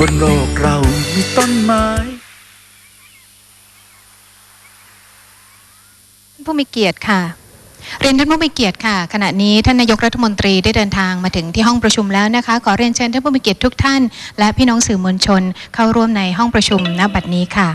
บนโลกเรามีต้นไม้ผู้มีเกียรติค่ะ เรียนท่านผู้มีเกียรติค่ะ ขณะนี้ท่านนายกรัฐมนตรีได้เดินทางมาถึงที่ห้องประชุมแล้วนะคะ ขอเรียนเชิญท่านผู้มีเกียรติทุกท่าน และพี่น้องสื่อมวลชนเข้าร่วมในห้องประชุมณบัดนี้ค่ะ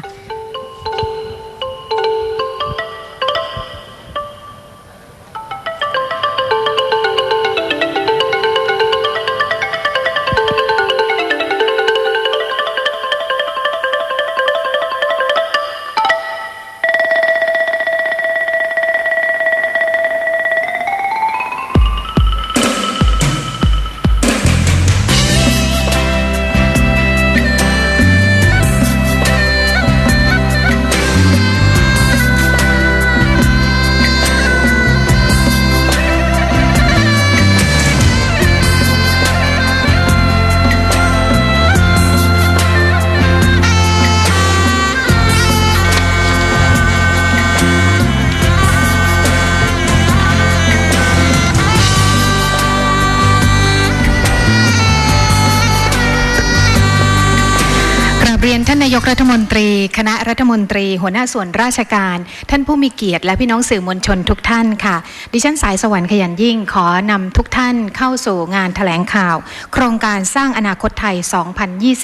เรียนท่านนายกรัฐมนตรี คณะรัฐมนตรี หัวหน้าส่วนราชการ ท่านผู้มีเกียรติและพี่น้องสื่อมวลชนทุกท่านค่ะ ดิฉันสายสวรรค์ขยันยิ่งขอนำทุกท่านเข้าสู่งานแถลงข่าว โครงการสร้างอนาคตไทย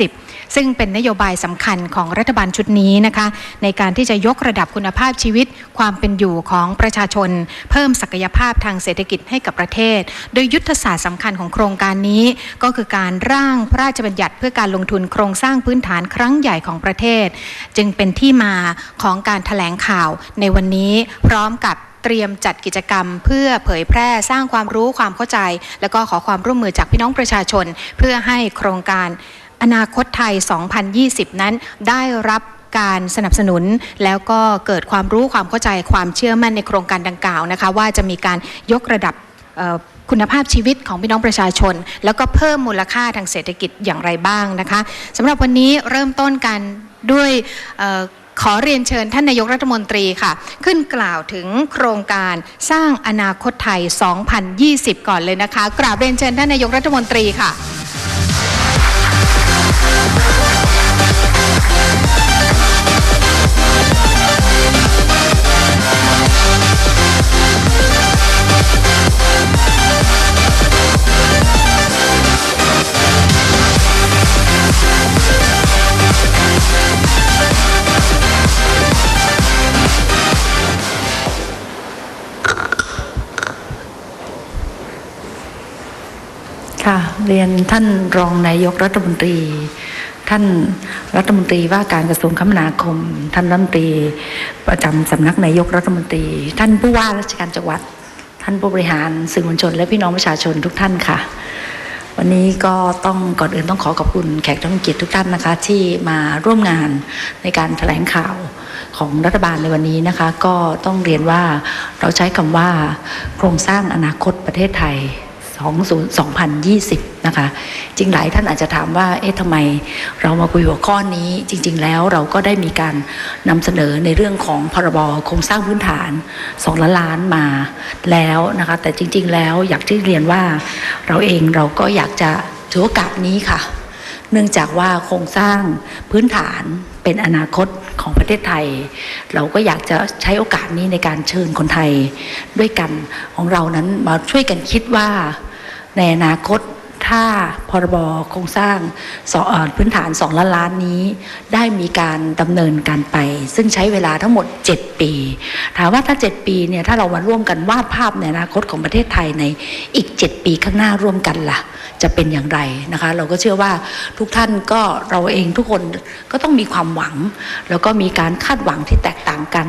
2020ซึ่งเป็นนโยบายสำคัญของรัฐบาลชุดนี้นะคะ ในการที่จะยกระดับคุณภาพชีวิต ความเป็นอยู่ของประชาชน เพิ่มศักยภาพทางเศรษฐกิจให้กับประเทศ โดยยุทธศาสตร์สำคัญของโครงการนี้ ก็คือการร่างพระราชบัญญัติเพื่อการลงทุนโครงสร้างพื้นฐานครั้งใหญ่ของประเทศ จึงเป็นที่มาของการแถลงข่าวในวันนี้พร้อมกับเตรียมจัดกิจกรรมเพื่อเผยแพร่สร้างความรู้ความเข้าใจ แล้วก็ขอความร่วมมือจากพี่น้องประชาชน เพื่อให้โครงการ อนาคตไทย 2020 นั้นได้รับการสนับสนุนแล้วก็เกิดความรู้ความเข้าใจความเชื่อมั่นในโครงการดังกล่าวนะคะ ว่าจะมีการยกระดับคุณภาพชีวิตของพี่น้องประชาชน แล้วก็เพิ่มมูลค่าทางเศรษฐกิจอย่างไรบ้างนะคะสำหรับวันนี้เริ่มต้นกันด้วยออขอเรียนเชิญท่านนายกรัฐมนตรีค่ะ ขึ้นกล่าวถึงโครงการสร้างอนาคตไทย 2020 ก่อนเลยนะคะ กราบเรียนเชิญท่านนายกรัฐมนตรีค่ะ เรียนท่านรองนายกรัฐมนตรี ท่านรัฐมนตรีว่าการกระทรวงคมนาคม ท่านรัฐมนตรีประจำสำนักนายกรัฐมนตรี ท่านผู้ว่าราชการจังหวัด ท่านผู้บริหารสื่อมวลชน และพี่น้องประชาชนทุกท่านค่ะ วันนี้ก็ต้องก่อนอื่นต้องขอขอบคุณแขกผู้มีเกียรติทุกท่านนะคะ ที่มาร่วมงานในการแถลงข่าวของรัฐบาลในวันนี้นะคะ ก็ต้องเรียนว่าเราใช้คำว่าโครงสร้างอนาคตประเทศไทย 2020 นะคะ จริงหลายท่านอาจจะถามว่า เอ๊ะทำไมเรามาคุยหัวข้อนี้ จริง ๆ แล้วเราก็ได้มีการนำเสนอในเรื่องของพรบโครงสร้างพื้นฐาน2ล้านล้านมาแล้วนะคะ แต่จริง ๆ แล้วอยากที่เรียนว่าเราเองเราก็อยากจะถือโอกาสนี้ค่ะ เนื่องจากว่าโครงสร้างพื้นฐานเป็นอนาคตของประเทศไทย เราก็อยากจะใช้โอกาสนี้ในการเชิญคนไทยด้วยกันของเรานั้นมาช่วยกันคิดว่าในอนาคต ถ้าพรบโครงสร้างสอพื้นฐาน2ล้านล้านนี้ ได้มีการดำเนินการไป ซึ่งใช้เวลาทั้งหมด 7 ปี ถามว่าถ้า 7 ปีเนี่ยถ้าเรามาร่วมกันวาดภาพในอนาคตของประเทศไทยในอีก 7 ปีข้างหน้าร่วมกันล่ะ จะเป็นอย่างไรนะคะ เราก็เชื่อว่าทุกท่านก็เราเองทุกคนก็ต้องมีความหวัง แล้วก็มีการคาดหวังที่แตกต่างกัน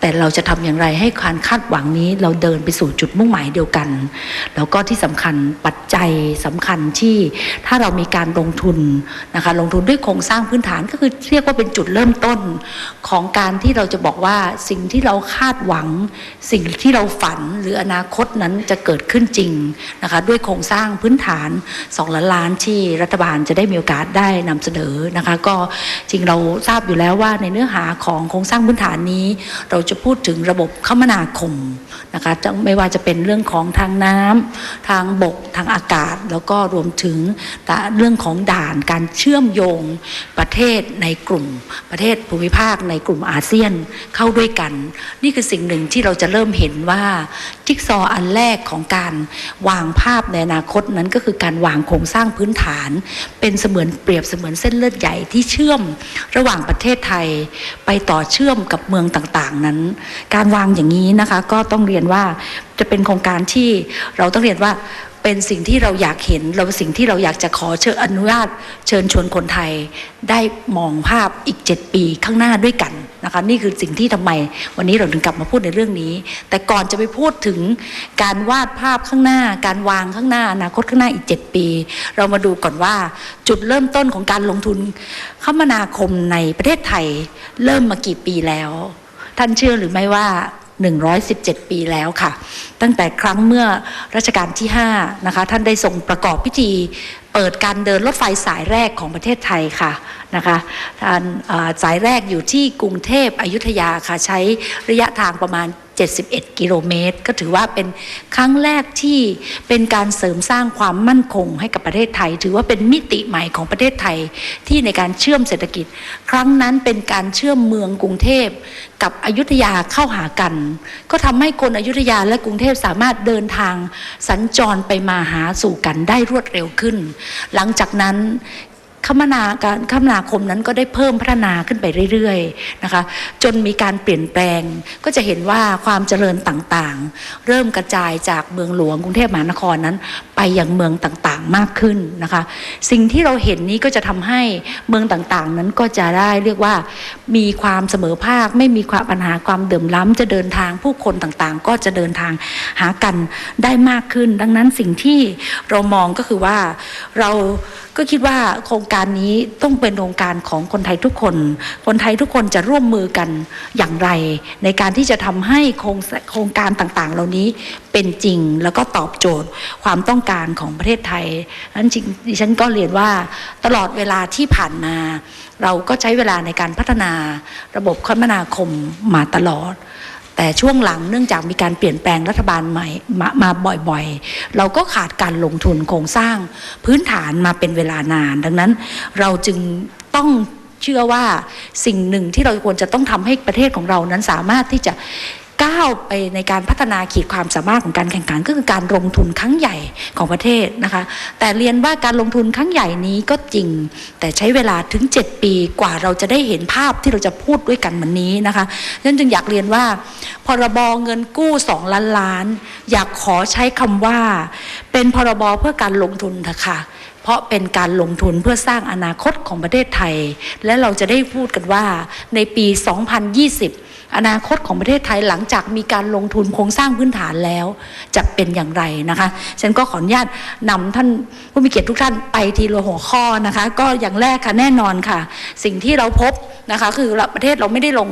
แต่เราจะทำอย่างไรให้การคาดหวังนี้เราเดินไปสู่จุดมุ่งหมายเดียวกัน แล้วก็ที่สำคัญปัจจัยสำคัญที่ถ้าเรามีการลงทุนนะคะลงทุนด้วยโครงสร้างพื้นฐานก็คือเรียกว่าเป็นจุดเริ่มต้นของการที่เราจะบอกว่าสิ่งที่เราคาดหวัง สิ่งที่เราฝันหรืออนาคตนั้นจะเกิดขึ้นจริงนะคะด้วยโครงสร้างพื้นฐาน2ล้านล้านที่รัฐบาลจะได้มีโอกาสได้นำเสนอนะคะก็จริงเราทราบอยู่แล้วว่าในเนื้อหาของโครงสร้างพื้นฐานนี้ เราจะพูดถึงระบบคมนาคมนะคะจะไม่ว่าจะเป็นเรื่องของทางน้ำทางบกทางอากาศแล้วก็รวมถึงเรื่องของด่านการเชื่อมโยงประเทศในกลุ่มประเทศภูมิภาคในกลุ่มอาเซียนเข้าด้วยกัน นี่คือสิ่งหนึ่งที่เราจะเริ่มเห็นว่าจิ๊กซออันแรกของการวางภาพในอนาคตนั้นก็คือการวางโครงสร้างพื้นฐาน เป็นเสมือนเปรียบเสมือนเส้นเลือดใหญ่ที่เชื่อมระหว่างประเทศไทยไปต่อเชื่อมกับเมืองต่างๆนั้น การวางอย่างนี้นะคะก็ต้องเรียนว่าจะเป็นโครงการที่เราต้องเรียนว่า เป็นสิ่งที่เราอยากเห็นเราสิ่งที่เราอยากจะขอเชิญอนุญาต เชิญชวนคนไทย ได้มองภาพอีก 7 ปีข้างหน้าด้วยกันนะคะนี่คือสิ่งที่ทำไม วันนี้เราถึงกลับมาพูดในเรื่องนี้ แต่ก่อนจะไปพูดถึงการวาดภาพข้างหน้า การวางข้างหน้าอนาคตข้างหน้าอีก 7 ปี เรามาดูก่อนว่าจุดเริ่มต้นของการลงทุนคมนาคมในประเทศไทย เริ่มมากี่ปีแล้ว ท่านเชื่อหรือไม่ว่า 117 ปีแล้วค่ะ ตั้งแต่ครั้งเมื่อรัชกาลที่5นะคะท่านได้ทรงประกอบพิธีเปิดการเดินรถไฟสายแรกของประเทศไทยค่ะนะคะท่านสายแรกอยู่ที่กรุงเทพอยุธยาค่ะ ใช้ระยะทางประมาณ 71 กิโลเมตร ก็ถือว่าเป็นครั้งแรกที่เป็นการเสริมสร้างความมั่นคงให้กับประเทศไทย ถือว่าเป็นมิติใหม่ของประเทศไทยที่ในการเชื่อมเศรษฐกิจ ครั้งนั้นเป็นการเชื่อมเมืองกรุงเทพ กับอยุธยาเข้าหากัน ก็ทำให้คนอยุธยาและกรุงเทพสามารถเดินทางสัญจรไปมาหาสู่กันได้รวดเร็วขึ้น หลังจากนั้น คมนาการคมนาคมนั้นก็ได้เพิ่มพัฒนาขึ้นไปเรื่อยๆนะคะจนมีการเปลี่ยนแปลงก็จะเห็นว่าความเจริญต่างๆ เริ่มกระจายจากเมืองหลวงกรุงเทพมหานครนั้น ไปยังเมืองต่างๆมากขึ้นนะคะ สิ่งที่เราเห็นนี้ก็จะทำให้เมืองต่างๆ นั้นก็จะได้เรียกว่า มีความเสมอภาค ไม่มีความปัญหาความเดือมล้ำจะเดินทางผู้คนต่างๆ ก็จะเดินทางหากันได้มากขึ้น ดังนั้นสิ่งที่เรามองก็คือว่าเราก็คิดว่าโครงการนี้ต้องเป็นโครงการของคนไทยทุกคน คนไทยทุกคนจะร่วมมือกันอย่างไร ในการที่จะทำให้โครงโครงการต่างๆ เหล่านี้เป็นจริงแล้วก็ตอบโจทย์ความต้องการของประเทศไทยนั้นจริงดิฉันก็เรียนว่าตลอดเวลาที่ผ่านมา เราก็ใช้เวลาในการพัฒนาระบบคมนาคมมาตลอด แต่ช่วงหลังเนื่องจากมีการเปลี่ยนแปลงรัฐบาลใหม่มามาบ่อยๆ เราก็ขาดการลงทุนโครงสร้างพื้นฐานมาเป็นเวลานาน ดังนั้นเราจึงต้องเชื่อว่าสิ่งหนึ่งที่เราควรจะต้องทำให้ประเทศของเรานั้นสามารถที่จะ ก้าวไปในการพัฒนาขีดความสามารถของการแข่งขันก็คือการลงทุนครั้งใหญ่ของประเทศนะคะ แต่เรียนว่าการลงทุนครั้งใหญ่นี้ก็จริง แต่ใช้เวลาถึง 7 ปีกว่าเราจะได้เห็นภาพที่เราจะพูดด้วยกันวันนี้นะคะฉะนั้นจึงอยากเรียนว่าพรบเงินกู้2ล้านล้าน อยากขอใช้คำว่า เป็นพรบเพื่อการลงทุนเถอะค่ะเพราะเป็นการลงทุนเพื่อสร้างอนาคตของประเทศไทย และเราจะได้พูดกันว่าในปี 2020 อนาคตของประเทศไทยหลังจากมีการลงทุนโครงสร้างพื้นฐานแล้ว จะเป็นอย่างไรนะคะฉันก็ขออนุญาตนำท่านผู้มีเกียรติทุกท่านไปทีละหัวข้อนะคะ ก็อย่างแรกค่ะแน่นอนค่ะ สิ่งที่เราพบนะคะคือประเทศเราไม่ได้ลง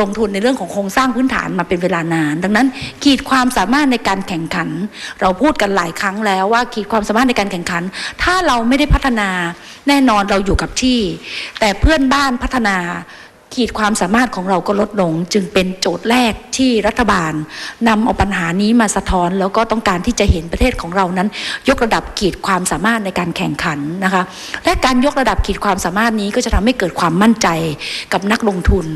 ลงทุนในเรื่องของโครงสร้างพื้นฐานมาเป็นเวลานาน ดังนั้นขีดความสามารถในการแข่งขัน เราพูดกันหลายครั้งแล้วว่าขีดความสามารถในการแข่งขัน ถ้าเราไม่ได้พัฒนาแน่นอนเราอยู่กับที่ แต่เพื่อนบ้านพัฒนา ขีดความสามารถของเราก็ลดลง จึงเป็นโจทย์แรกที่รัฐบาลนำเอาปัญหานี้มาสะท้อน แล้วก็ต้องการที่จะเห็นประเทศของเรานั้น ยกระดับขีดความสามารถในการแข่งขันนะคะและการยกระดับขีดความสามารถนี้ก็จะทำให้เกิดความมั่นใจกับนักลงทุน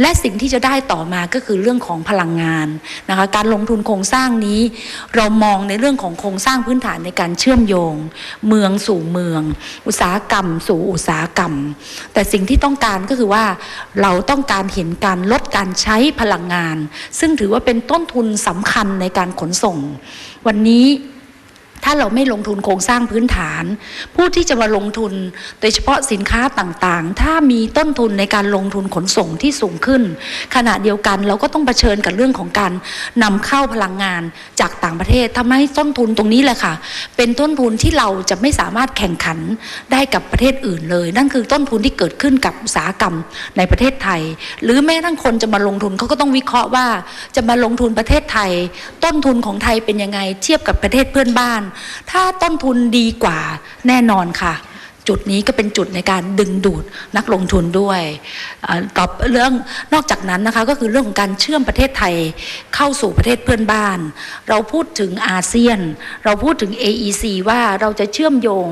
และสิ่งที่จะได้ต่อมาก็คือเรื่องของพลังงานนะคะการลงทุนโครงสร้างนี้ เรามองในเรื่องของโครงสร้างพื้นฐานในการเชื่อมโยง เมืองสู่เมือง อุตสาหกรรม สู่อุตสาหกรรม แต่สิ่งที่ต้องการก็คือว่าเราต้องการเห็นการลดการใช้พลังงาน ซึ่งถือว่าเป็นต้นทุนสำคัญในการขนส่ง วันนี้ ถ้าเราไม่ลงทุนโครงสร้างพื้นฐาน ผู้ที่จะมาลงทุน โดยเฉพาะสินค้าต่างๆ ถ้ามีต้นทุนในการลงทุนขนส่งที่สูงขึ้น ขณะเดียวกันเราก็ต้องเผชิญกับเรื่องของการนำเข้าพลังงานจากต่างประเทศทำให้ต้นทุนตรงนี้แหละค่ะ เป็นต้นทุนที่เราจะไม่สามารถแข่งขันได้กับประเทศอื่นเลย นั่นคือต้นทุนที่เกิดขึ้นกับอุตสาหกรรมในประเทศไทย หรือแม้ทั่งคนจะมาลงทุนเขาก็ต้องวิเคราะห์ว่าจะมาลงทุนประเทศไทย ต้นทุนของไทยเป็นยังไงเทียบกับประเทศเพื่อนบ้านถ้าต้นทุนดีกว่าแน่นอนค่ะ จุดนี้ก็เป็นจุดในการดึงดูดนักลงทุนด้วยอตอบเรื่องนอกจากนั้นนะคะก็คือเรื่องของการเชื่อมประเทศไทยเข้าสู่ประเทศเพื่อนบ้าน เราพูดถึงอาเซียน เราพูดถึง AEC ว่าเราจะเชื่อมโยง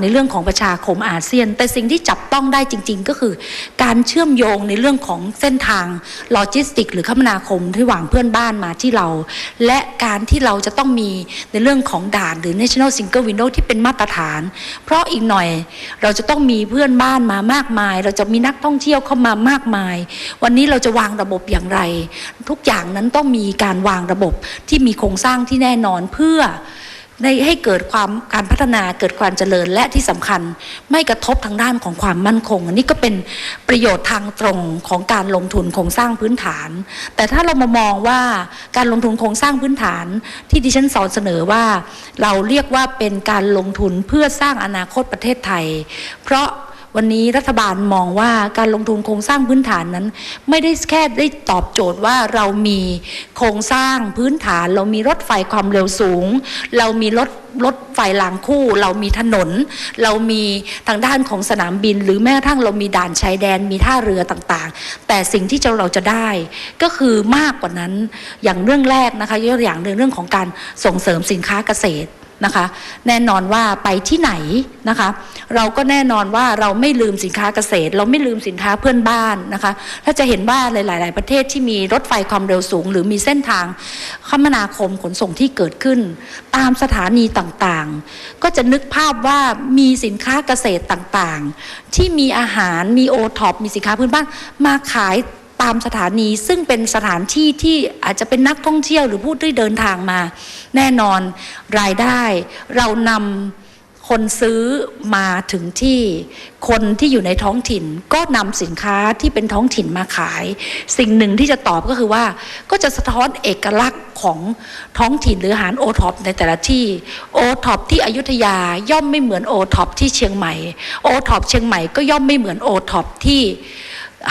ในเรื่องของประชาคมอาเซียน แต่สิ่งที่จับต้องได้จริง ๆ ก็คือ การเชื่อมโยงในเรื่องของเส้นทางโลจิสติก หรือคมนาคมที่หว่างเพื่อนบ้านมาที่เรา และการที่เราจะต้องมีในเรื่องของด่านหรือ National Single Window ที่เป็นมาตรฐาน เพราะอีกหน่อยเราจะต้องมีเพื่อนบ้านมามากมาย เราจะมีนักท่องเที่ยวเข้ามามากมาย วันนี้เราจะวางระบบอย่างไร ทุกอย่างนั้นต้องมีการวางระบบที่มีโครงสร้างที่แน่นอนเพื่อ ในให้เกิดความการพัฒนาเกิดความเจริญและที่สำคัญไม่กระทบทางด้านของความมั่นคง อันนี้ก็เป็นประโยชน์ทางตรงของการลงทุนโครงสร้างพื้นฐาน แต่ถ้าเรามามองว่าการลงทุนโครงสร้างพื้นฐาน ที่ดิฉันสอนเสนอว่า เราเรียกว่าเป็นการลงทุนเพื่อสร้างอนาคตประเทศไทย เพราะ วันนี้รัฐบาลมองว่าการลงทุนโครงสร้างพื้นฐานนั้น ไม่ได้แค่ได้ตอบโจทย์ว่าเรามีโครงสร้างพื้นฐาน เรามีรถไฟความเร็วสูง เรามีรถรถไฟรางคู่ เรามีถนน เรามีทางด้านของสนามบิน หรือแม้กระทั่งเรามีด่านชายแดนมีท่าเรือต่างๆ แต่สิ่งที่เราจะได้ก็คือมากกว่านั้นอย่างเรื่องแรกนะคะยกตัวอย่างหนึ่งเรื่องของการส่งเสริมสินค้าเกษตร นะคะ แน่นอนว่าไปที่ไหนนะคะ เราก็แน่นอนว่าเราไม่ลืมสินค้าเกษตร เราไม่ลืมสินค้าเพื่อนบ้านนะคะ ถ้าจะเห็นว่าหลาย ๆ ประเทศที่มีรถไฟความเร็วสูง หรือมีเส้นทางคมนาคมขนส่งที่เกิดขึ้น ตามสถานีต่างๆ ก็จะนึกภาพว่ามีสินค้าเกษตรต่างๆ ที่มีอาหารมีโอท็อปมีสินค้าพื้นบ้านมาขาย ตามสถานี ซึ่งเป็นสถานที่ที่อาจจะเป็นนักท่องเที่ยวหรือผู้ที่เดินทางมา แน่นอนรายได้ เรานำคนซื้อมาถึงที่ คนที่อยู่ในท้องถิ่น ก็นำสินค้าที่เป็นท้องถิ่นมาขาย สิ่งหนึ่งที่จะตอบก็คือว่า ก็จะสะท้อนเอกลักษณ์ของท้องถิ่นหรืออาหารโอท็อปในแต่ละที่โอท็อปที่อยุธยาย่อมไม่เหมือนโอท็อปที่เชียงใหม่โอท็อปเชียงใหม่ก็ย่อมไม่เหมือนโอท็อปที่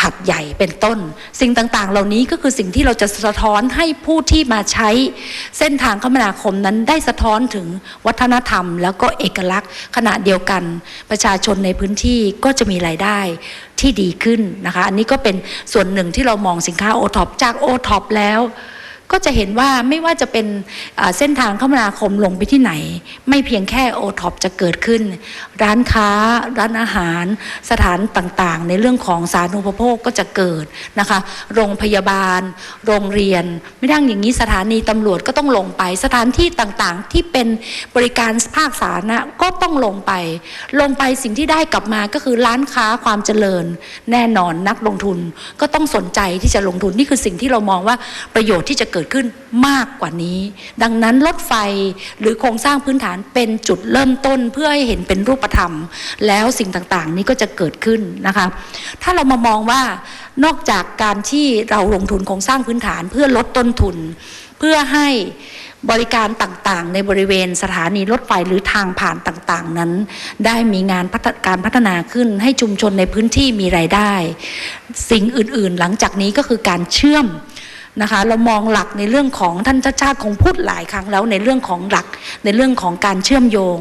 หัดใหญ่เป็นต้น สิ่งต่างๆ เหล่านี้ก็คือสิ่งที่เราจะสะท้อนให้ผู้ที่มาใช้ เส้นทางคมนาคมนั้นได้สะท้อนถึงวัฒนธรรม แล้วก็เอกลักษณ์ขณะเดียวกัน ประชาชนในพื้นที่ก็จะมีรายได้ที่ดีขึ้นนะคะ อันนี้ก็เป็นส่วนหนึ่งที่เรามองสินค้าโอท็อปจากโอท็อปแล้ว ก็จะเห็นว่าไม่ว่าจะเป็นเส้นทางคมนาคมลงไปที่ไหน ไม่เพียงแค่โอท็อปจะเกิดขึ้น ร้านค้า ร้านอาหาร สถานต่างๆ ในเรื่องของสาธารณูปโภคก็จะเกิดนะคะ โรงพยาบาล โรงเรียน ไม่ทั้งอย่างนี้สถานีตำรวจก็ต้องลงไป สถานที่ต่างๆ ที่เป็นบริการภาคสาธารณะก็ต้องลงไป ลงไปสิ่งที่ได้กลับมาก็คือร้านค้าความเจริญ แน่นอนนักลงทุนก็ต้องสนใจที่จะลงทุนนี่คือสิ่งที่เรามองว่าประโยชน์ที่จะเกิดขึ้นมากกว่านี้ ดังนั้นรถไฟหรือโครงสร้างพื้นฐานเป็นจุดเริ่มต้นเพื่อให้เห็นเป็นรูปธรรม แล้วสิ่งต่างๆ นี้ก็จะเกิดขึ้นนะคะถ้าเรามามองว่านอกจากการที่เราลงทุนโครงสร้างพื้นฐานเพื่อลดต้นทุน เพื่อให้บริการต่างๆ ในบริเวณสถานีรถไฟหรือทางผ่านต่างๆ นั้น ได้มีงานพัฒการพัฒนาขึ้นให้ชุมชนในพื้นที่มีรายได้ สิ่งอื่นๆ หลังจากนี้ก็คือการเชื่อม นะคะเรามองหลักในเรื่องของท่านชาติชาติคงพูดหลายครั้งแล้วในเรื่องของหลักในเรื่องของการเชื่อมโยง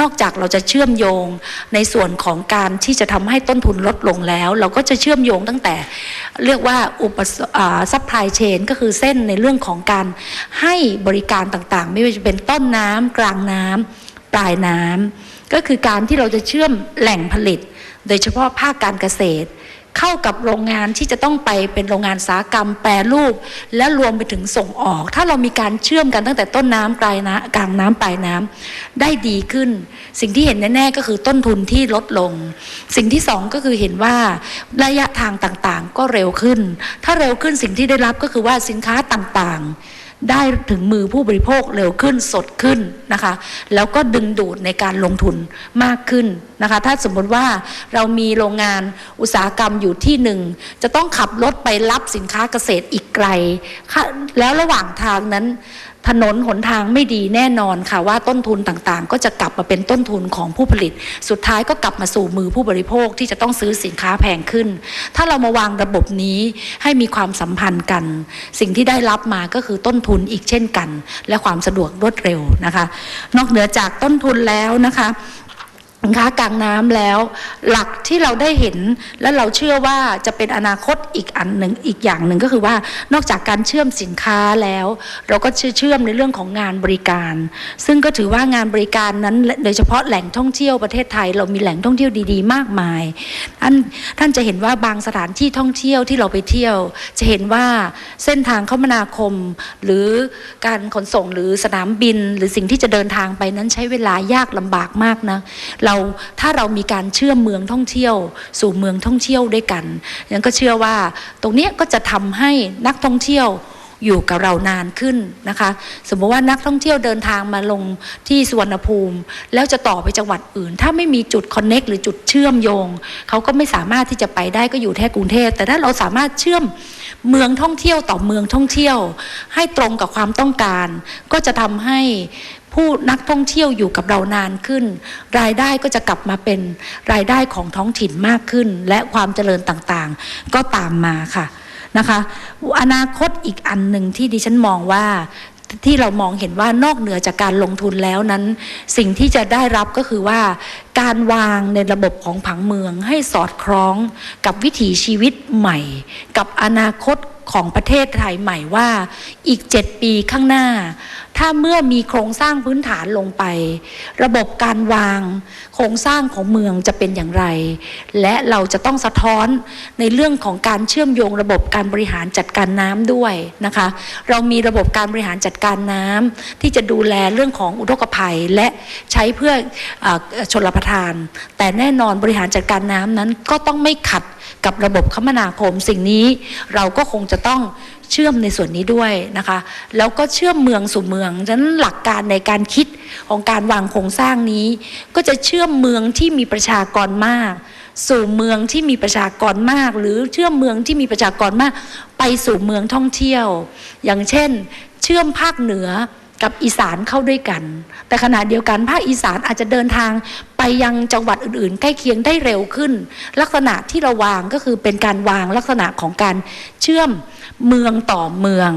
นอกจากเราจะเชื่อมโยงในส่วนของการที่จะทำให้ต้นทุนลดลงแล้ว เราก็จะเชื่อมโยงตั้งแต่ เรียกว่าอุปซัพพลายเชนก็คือเส้นในเรื่องของการให้บริการต่างๆ ไม่ว่าจะเป็นต้นน้ำกลางน้ำปลายน้ำก็คือการที่เราจะเชื่อมแหล่งผลิต โดยเฉพาะภาคการเกษตร เข้ากับโรงงานที่จะต้องไปเป็นโรงงานสาหกรรม แปรรูป และรวมไปถึงส่งออก ถ้าเรามีการเชื่อมกันตั้งแต่ต้นน้ำปลายน้ำกลางน้ำปลายน้ำได้ดีขึ้น สิ่งที่เห็นแน่ๆก็คือต้นทุนที่ลดลง สิ่งที่สองก็คือเห็นว่าระยะทางต่างๆ ก็เร็วขึ้น ถ้าเร็วขึ้นสิ่งที่ได้รับก็คือว่าสินค้าต่างๆ ได้ถึงมือผู้บริโภคเร็วขึ้นสดขึ้นนะคะ แล้วก็ดึงดูดในการลงทุนมากขึ้นนะคะ ถ้าสมมติว่าเรามีโรงงานอุตสาหกรรมอยู่ที่หนึ่งจะต้องขับรถไปรับสินค้าเกษตรอีกไกล แล้วระหว่างทางนั้น ถนนหนทางไม่ดีแน่นอนค่ะว่าต้นทุนต่างๆ ก็จะกลับมาเป็นต้นทุนของผู้ผลิต สุดท้ายก็กลับมาสู่มือผู้บริโภคที่จะต้องซื้อสินค้าแพงขึ้น ถ้าเรามาวางระบบนี้ให้มีความสัมพันธ์กัน สิ่งที่ได้รับมาก็คือต้นทุนอีกเช่นกัน และความสะดวกรวดเร็วนะคะ นอกเหนือจากต้นทุนแล้วนะคะ ค้ากลางน้ำแล้ว หลักที่เราได้เห็นและเราเชื่อว่าจะเป็นอนาคตอีกอันหนึ่งอีกอย่างหนึ่งก็คือว่านอกจากการเชื่อมสินค้าแล้ว เราก็เชื่อมในเรื่องของงานบริการ ซึ่งก็ถือว่างานบริการนั้นโดยเฉพาะแหล่งท่องเที่ยวประเทศไทย เรามีแหล่งท่องเที่ยวดีๆ มากมายท่านท่านจะเห็นว่าบางสถานที่ท่องเที่ยวที่เราไปเที่ยว จะเห็นว่าเส้นทางคมนาคม หรือการขนส่งหรือสนามบิน หรือสิ่งที่จะเดินทางไปนั้นใช้เวลายากลำบากมากนะเราถ้าเรามีการเชื่อมเมืองท่องเที่ยว สู่เมืองท่องเที่ยวด้วยกันยังก็เชื่อว่าตรงนี้ก็จะทำให้นักท่องเที่ยวอยู่กับเรานานขึ้นนะคะ สมมติว่านักท่องเที่ยวเดินทางมาลงที่สุวรรณภูมิ แล้วจะต่อไปจังหวัดอื่น ถ้าไม่มีจุดคอนเน็กหรือจุดเชื่อมโยง เขาก็ไม่สามารถที่จะไปได้ก็อยู่แค่กรุงเทพแต่ถ้าเราสามารถเชื่อมเมืองท่องเที่ยวต่อเมืองท่องเที่ยว ให้ตรงกับความต้องการ ก็จะทำให้ ผู้นักท่องเที่ยวอยู่กับเรานานขึ้น รายได้ก็จะกลับมาเป็นรายได้ของท้องถิ่นมากขึ้น และความเจริญต่างๆ ก็ตามมาค่ะนะคะอนาคตอีกอันหนึ่งที่ดิฉันมองว่าที่เรามองเห็นว่านอกเหนือจากการลงทุนแล้วนั้น สิ่งที่จะได้รับก็คือว่า การวางในระบบของผังเมืองให้สอดคล้องกับวิถีชีวิตใหม่ กับอนาคตของประเทศไทยใหม่ว่าอีก 7 ปีข้างหน้า ถ้าเมื่อมีโครงสร้างพื้นฐานลงไป ระบบการวางโครงสร้างของเมืองจะเป็นอย่างไร และเราจะต้องสะท้อนในเรื่องของการเชื่อมโยงระบบการบริหารจัดการน้ำด้วยนะคะ เรามีระบบการบริหารจัดการน้ำที่จะดูแลเรื่องของอุทกภัยและใช้เพื่ออชนรประทาน แต่แน่นอนบริหารจัดการน้ำนั้นก็ต้องไม่ขัดกับระบบคมนาคมสิ่งนี้เราก็คงจะต้อง เชื่อมในส่วนนี้ด้วยนะคะ แล้วก็เชื่อมเมืองสู่เมืองฉะนั้นหลักการในการคิดของการวางโครงสร้างนี้ ก็จะเชื่อมเมืองที่มีประชากรมาก สู่เมืองที่มีประชากรมาก หรือเชื่อมเมืองที่มีประชากรมาก ไปสู่เมืองท่องเที่ยว อย่างเช่น เชื่อมภาคเหนือ กับอีสานเข้าด้วยกัน แต่ขณะเดียวกันภาคอีสานอาจจะเดินทางไปยังจังหวัดอื่นๆ ใกล้เคียงได้เร็วขึ้น ลักษณะที่เราวางก็คือเป็นการวางลักษณะของการเชื่อมเมืองต่อเมือง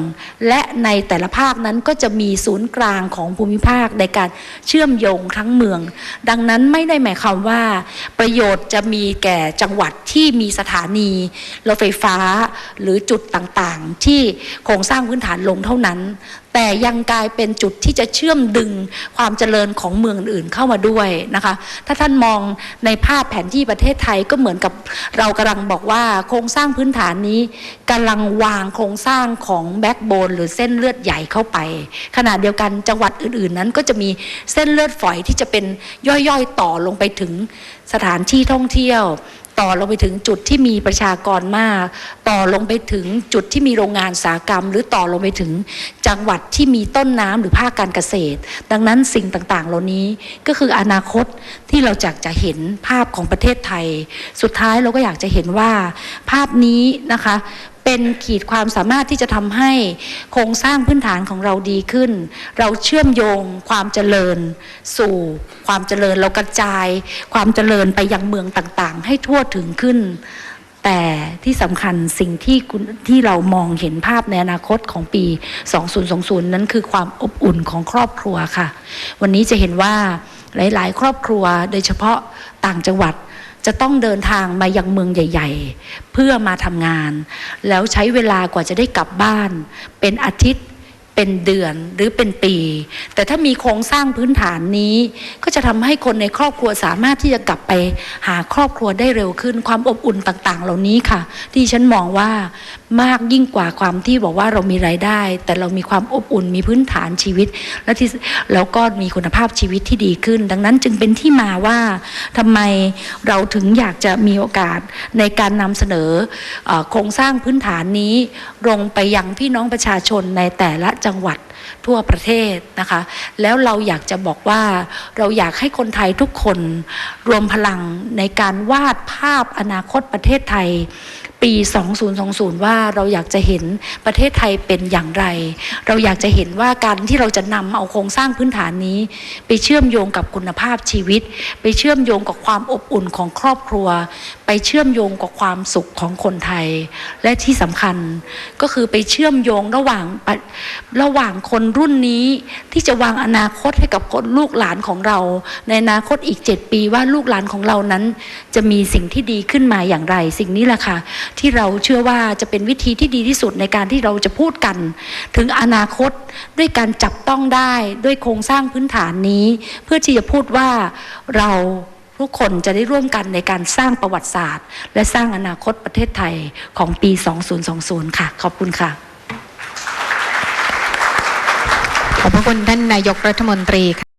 และในแต่ละภาคนั้นก็จะมีศูนย์กลางของภูมิภาคในการเชื่อมโยงทั้งเมือง ดังนั้นไม่ได้หมายความว่า ประโยชน์จะมีแก่จังหวัดที่มีสถานีรถไฟฟ้าหรือจุดต่างๆ ที่โครงสร้างพื้นฐานลงเท่านั้น แต่ยังกลายเป็นจุดที่จะเชื่อมดึงความเจริญของเมืองอื่นเข้ามาด้วยนะคะ ถ้าท่านมองในภาพแผนที่ประเทศไทยก็เหมือนกับเรากำลังบอกว่าโครงสร้างพื้นฐานนี้กำลังวางโครงสร้างของแบ็กโบนหรือเส้นเลือดใหญ่เข้าไป ขณะเดียวกันจังหวัดอื่น ๆ นั้นก็จะมีเส้นเลือดฝอยที่จะเป็นย่อยๆต่อลงไปถึงสถานที่ท่องเที่ยวต่อลงไปถึงจุดที่มีประชากรมาก ต่อลงไปถึงจุดที่มีโรงงานอุตสาหกรรม หรือต่อลงไปถึงจังหวัดที่มีต้นน้ำหรือภาคการเกษตร ดังนั้นสิ่งต่างๆ เหล่านี้ก็คืออนาคตที่เราอยากจะเห็นภาพของประเทศไทย สุดท้ายเราก็อยากจะเห็นว่าภาพนี้นะคะ เป็นขีดความสามารถที่จะทำให้โครงสร้างพื้นฐานของเราดีขึ้น เราเชื่อมโยงความเจริญ สู่ความเจริญเรากระจาย ความเจริญไปยังเมืองต่างๆ ให้ทั่วถึงขึ้น แต่ที่สำคัญสิ่งที่ที่เรามองเห็นภาพในอนาคตของปี 2020 นั้นคือความอบอุ่นของครอบครัวค่ะ วันนี้จะเห็นว่าหลาย ๆ ครอบครัวโดยเฉพาะต่างจังหวัด จะต้องเดินทางมายังเมืองใหญ่ ๆ เพื่อมาทำงาน แล้วใช้เวลากว่าจะได้กลับบ้าน เป็นอาทิตย์ เป็นเดือนหรือเป็นปี แต่ถ้ามีโครงสร้างพื้นฐานนี้ ก็จะทำให้คนในครอบครัวสามารถที่จะกลับไปหาครอบครัวได้เร็วขึ้น ความอบอุ่นต่าง ๆ เหล่านี้ค่ะ ที่ฉันมองว่ามากยิ่งกว่าความที่บอกว่าเรามีรายได้ แต่เรามีความอบอุ่นมีพื้นฐานชีวิต และที่แล้วก็มีคุณภาพชีวิตที่ดีขึ้น ดังนั้นจึงเป็นที่มาว่าทำไมเราถึงอยากจะมีโอกาสในการนำเสนออโครงสร้างพื้นฐานนี้ลงไปยังพี่น้องประชาชนในแต่ละจังหวัดทั่วประเทศนะคะ แล้วเราอยากจะบอกว่าเราอยากให้คนไทยทุกคนรวมพลังในการวาดภาพอนาคตประเทศไทย ปี 2020 ว่าเราอยากจะเห็นประเทศไทยเป็นอย่างไร เราอยากจะเห็นว่าการที่เราจะนำเอาโครงสร้างพื้นฐานนี้ ไปเชื่อมโยงกับคุณภาพชีวิต ไปเชื่อมโยงกับความอบอุ่นของครอบครัว ไปเชื่อมโยงกับความสุขของคนไทย และที่สำคัญก็คือไปเชื่อมโยงระหว่างระหว่างคนรุ่นนี้ที่จะวางอนาคตให้กับคนลูกหลานของเรา ในอนาคตอีก 7 ปีว่าลูกหลานของเรานั้น จะมีสิ่งที่ดีขึ้นมาอย่างไร สิ่งนี้แหละค่ะที่เราเชื่อว่าจะเป็นวิธีที่ดีที่สุดในการที่เราจะพูดกัน ถึงอนาคตด้วยการจับต้องได้ด้วยโครงสร้างพื้นฐานนี้ เพื่อที่จะพูดว่าเราทุกคนจะได้ร่วมกันในการสร้างประวัติศาสตร์ และสร้างอนาคตประเทศไทยของปี 2020 ค่ะ ขอบคุณค่ะขอบพระคุณท่านนายกรัฐมนตรีค่ะ